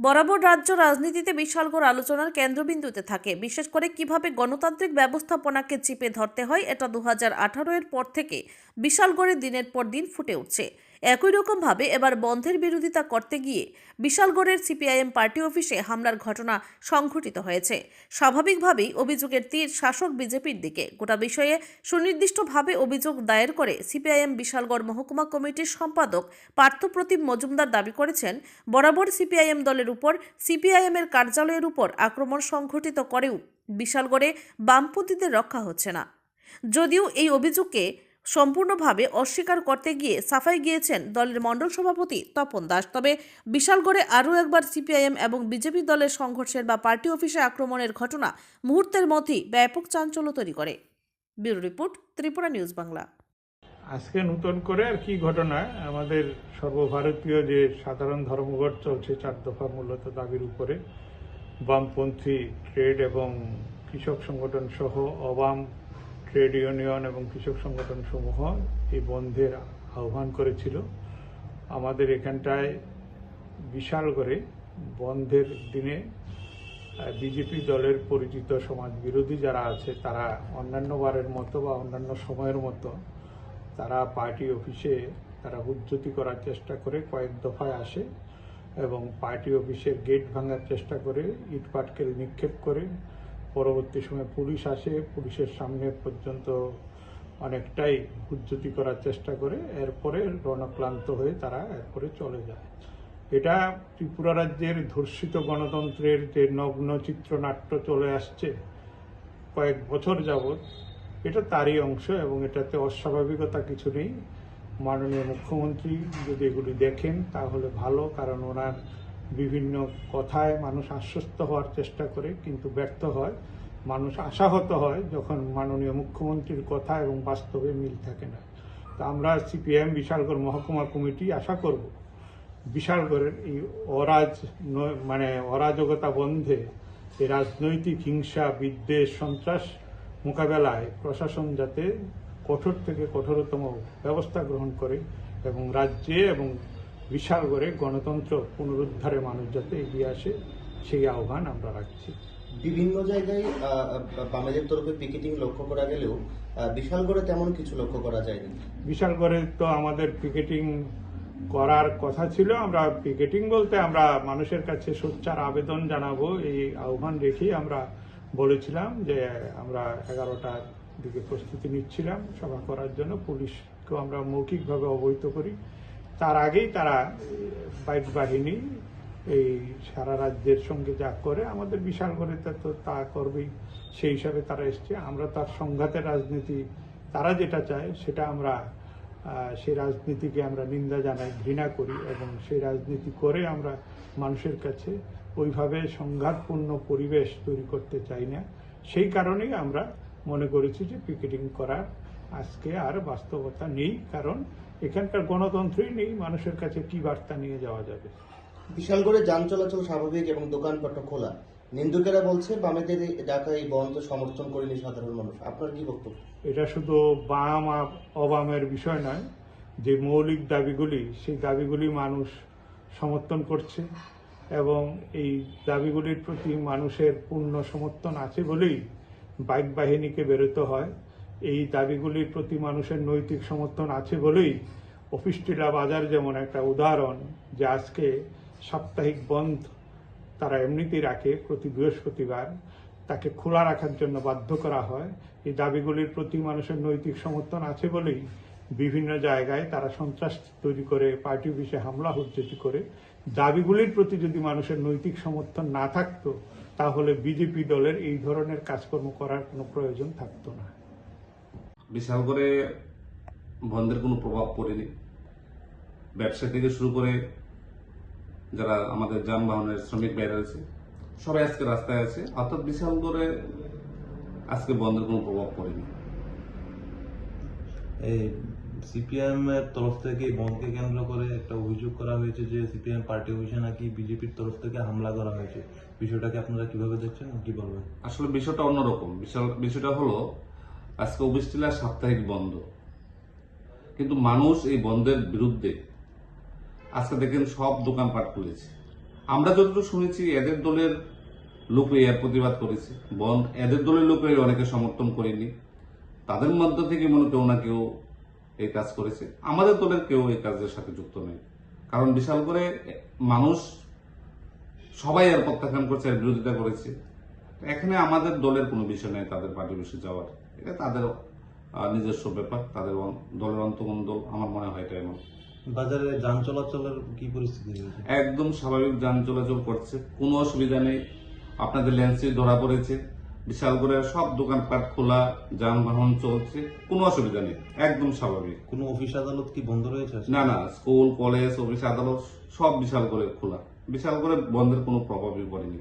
বরাবর রাজ্য রাজনীতিতে বিশালগড় আলোচনার কেন্দ্রবিন্দুতে থাকে। বিশেষ করে কীভাবে গণতান্ত্রিক ব্যবস্থাপনাকে চিপে ধরতে হয়, এটা দু হাজার আঠারো এর পর থেকে বিশালগড়ে দিনের পর দিন ফুটে উঠছে। একই রকমভাবে এবার বন্ধের বিরোধিতা করতে গিয়ে বিশালগড়ের সিপিআইএম পার্টি অফিসে হামলার ঘটনা সংঘটিত হয়েছে। স্বাভাবিকভাবেই অভিযোগের তীর শাসক বিজেপির দিকে। গোটা বিষয়ে সুনির্দিষ্টভাবে অভিযোগ দায়ের করে সিপিআইএম বিশালগড় মহকুমা কমিটির সম্পাদক পার্থপ্রতিম মজুমদার দাবি করেছেন, বরাবর সিপিআইএম দলের উপর সিপিআইএম এর কার্যালয়ের উপর আক্রমণ সংঘটিত করেও বিশালগড়ে বামপন্থীদের রক্ষা হচ্ছে না। যদিও এই অভিযোগকে সম্পূর্ণভাবে অস্বীকার করতে গিয়ে সাফাই গিয়েছেন দলের মণ্ডল সভাপতি তপন দাস। তবে বিশালগড়ে আরও একবার সিপিআইএম এবং বিজেপি দলের সংঘর্ষের বা পার্টি অফিসে আক্রমণের ঘটনা মুহূর্তের মধ্যেই ব্যাপক চাঞ্চল্য তৈরি করে। Bureau report, Tripura news Bangla. আজকে নতুন করে আর কি ঘটনা? আমাদের সর্বভারতীয় যে সাধারণ ধর্মঘট চলছে চার দফা মূলত দাবির উপরে, বামপন্থী ট্রেড এবং কৃষক সংগঠন সহ অবাম ট্রেড ইউনিয়ন এবং কৃষক সংগঠন সমূহ এই বন্ধের আহ্বান করেছিল। আমাদের এখানটায় বিশাল করে বন্ধের দিনে বিজেপি দলের পরিচিত সমাজ বিরোধী যারা আছে, তারা অন্যান্য বারের মতো বা অন্যান্য সময়ের মতো তারা পার্টি অফিসে তারা হুজ্জতি করার চেষ্টা করে কয়েক দফায় আসে এবং পার্টি অফিসের গেট ভাঙার চেষ্টা করে ইট পাটকেল নিক্ষেপ করে পরবর্তী সময় পুলিশ আসে, পুলিশের সামনে পর্যন্ত অনেকটাই হুজ্জতি করার চেষ্টা করে, এরপরে রণক্লান্ত হয়ে তারা এরপরে চলে যায়। এটা ত্রিপুরা রাজ্যের ধর্ষিত গণতন্ত্রের যে নগ্ন চিত্রনাট্য চলে আসছে কয়েক বছর যাবৎ, এটা তারই অংশ এবং এটাতে অস্বাভাবিকতা কিছু নেই। মাননীয় মুখ্যমন্ত্রী যদি এগুলি দেখেন, তাহলে ভালো, কারণ ওনার বিভিন্ন কথায় মানুষ আশ্বস্ত হওয়ার চেষ্টা করে, কিন্তু ব্যর্থ হয়। মানুষ আশাহত হয় যখন মাননীয় মুখ্যমন্ত্রীর কথা এবং বাস্তবে মিল থাকে না। তো আমরা সিপিএম বিশালগড় মহকুমা কমিটি আশা করব, বিশালগড়ের এই অরাজ মানে অরাজকতা বন্ধে এই রাজনৈতিক হিংসা, বিদ্বেষ, সন্ত্রাস মোকাবেলায় প্রশাসন যাতে কঠোর থেকে কঠোরতম ব্যবস্থা গ্রহণ করে এবং রাজ্যে এবং বিশালগড়ে গণতন্ত্র পুনরুদ্ধারে মানুষ যাতে এগিয়ে আসে সেই আহ্বান আমরা রাখছি। বিভিন্ন জায়গায় বামেদের তরফে পিকেটিং লক্ষ্য করা গেলেও বিশালগড়ে তেমন কিছু লক্ষ্য করা যায়নি। বিশালগড়ে তো আমাদের পিকেটিং করার কথা ছিল। আমরা পিকেটিং বলতে আমরা মানুষের কাছে সোচ্চার আবেদন জানাব এই আহ্বান রেখেই আমরা বলেছিলাম যে আমরা এগারোটার দিকে প্রস্তুতি নিচ্ছিলাম সভা করার জন্য। পুলিশকেও আমরা মৌখিকভাবে অবহিত করি। তার আগেই তারা বাইক বাহিনী, এই সারা রাজ্যের সঙ্গে যা করে, আমাদের বিশাল করে তো তা করবেই। সেই হিসাবে তারা এসছে। আমরা তার সংঘাতের রাজনীতি, তারা যেটা চায় সেটা আমরা সেই রাজনীতিকে আমরা নিন্দা জানাই, ঘৃণা করি এবং সেই রাজনীতি করে আমরা মানুষের কাছে ওইভাবে সংঘাতপূর্ণ পরিবেশ তৈরি করতে চাই না। সেই কারণেই আমরা মনে করেছি যে পিকেটিং করার আজকে আর বাস্তবতা নেই। কারণ এখানকার গণতন্ত্রই নেই মানুষের কাছে কি বার্তা নিয়ে যাওয়া যাবে? বিশালগড়ে যান চলাচল স্বাভাবিক এবং দোকানপাট খোলা। নিন্দুকেরা বলছে বামেদের ডাকা এই বন্ধ সমর্থন করেনি সাধারণ মানুষ। আপনার কি বক্তব্য? এটা শুধু বাম অবামের বিষয় নয় যে মৌলিক দাবিগুলি সেই দাবিগুলি মানুষ সমর্থন করছে এবং এই দাবিগুলির প্রতি মানুষের পূর্ণ সমর্থন আছে বলেই বাইক বাহিনীকে বেরোতে হয়। এই দাবিগুলির প্রতি মানুষের নৈতিক সমর্থন আছে বলেই অফিস টিলা বাজার যেমন একটা উদাহরণ যে আজকে সাপ্তাহিক বন্ধ, তারা এমনিতেই রাখে প্রতি বৃহস্পতিবার। তাকে খোলা রাখার জন্য বাধ্য করা হয়। এই দাবিগুলির প্রতি মানুষের নৈতিক সমর্থন আছে বলেই বিভিন্ন জায়গায় তারা সন্ত্রাস তৈরি করে, পার্টি অফিসে হামলা, হুজ্জতি করে। দাবিগুলির প্রতি যদি মানুষের নৈতিক সমর্থন না থাকতো, তাহলে বিজেপি দলের এই ধরনের কাজকর্ম করার কোনো প্রয়োজন থাকতো না। বিশাল করে বন্ধের কোনো প্রভাব পড়েনি। ব্যবসা থেকে শুরু করে যারা আমাদের যানবাহনের শ্রমিক বাইরে আছে সবাই আজকে রাস্তায় আছে অর্থাৎ বিশাল করে আজকে বন্ধের কোনো প্রভাব পড়েনি। এই সিপিএম এর তরফ থেকে বনকে কেন্দ্র করে একটা অভিযোগ করা হয়েছে যে সিপিএম পার্টি অফিসে নাকি বিজেপির তরফ থেকে হামলা করা হয়েছে। বিষয়টাকে আপনারা কীভাবে দেখছেন কি বলবেন? আসলে বিষয়টা অন্যরকম। বিশাল বিষয়টা হলো আজকে অফিস টিলার সাপ্তাহিক বন্ধ। কিন্তু মানুষ এই বন্ধের বিরুদ্ধে আজকে দেখেন সব দোকানপাট খুলেছে। আমরা যতটুকু শুনেছি, এদের দলের লোকে এর প্রতিবাদ করেছে। বন, এদের দলের লোকে অনেকে সমর্থন করেনি। তাদের মধ্য থেকে মনে কেউ না কেউ এই কাজ করেছে। আমাদের দলের কেউ এই কাজের সাথে যুক্ত নেই। কারণ বিশাল করে মানুষ সবাই এর প্রত্যাখ্যান করছে, এর বিরোধিতা করেছে। এখানে আমাদের দলের কোনো বিষয় নেই, তাদের পার্টি বিষয়ে যাওয়ার। এটা তাদের নিজস্ব ব্যাপার তাদের দলের অন্তকোন দল আমার মনে হয় এটা এমন। বাজারে যান চলাচলের কি পরিস্থিতি একদম স্বাভাবিক যান চলাচল করছে কোনো অসুবিধা নেই। আপনাদের লেন্সে ধরা পড়েছে বিশাল করে সব দোকানপাট খোলা যানবাহন চলছে কোনো অসুবিধা নেই একদম স্বাভাবিক। কোনো অফিস আদালত কি বন্ধ রয়েছে? না না স্কুল কলেজ অফিস আদালত সব বিশাল করে খোলা। বিশাল করে বন্ধের কোনো প্রভাবই পড়েনি।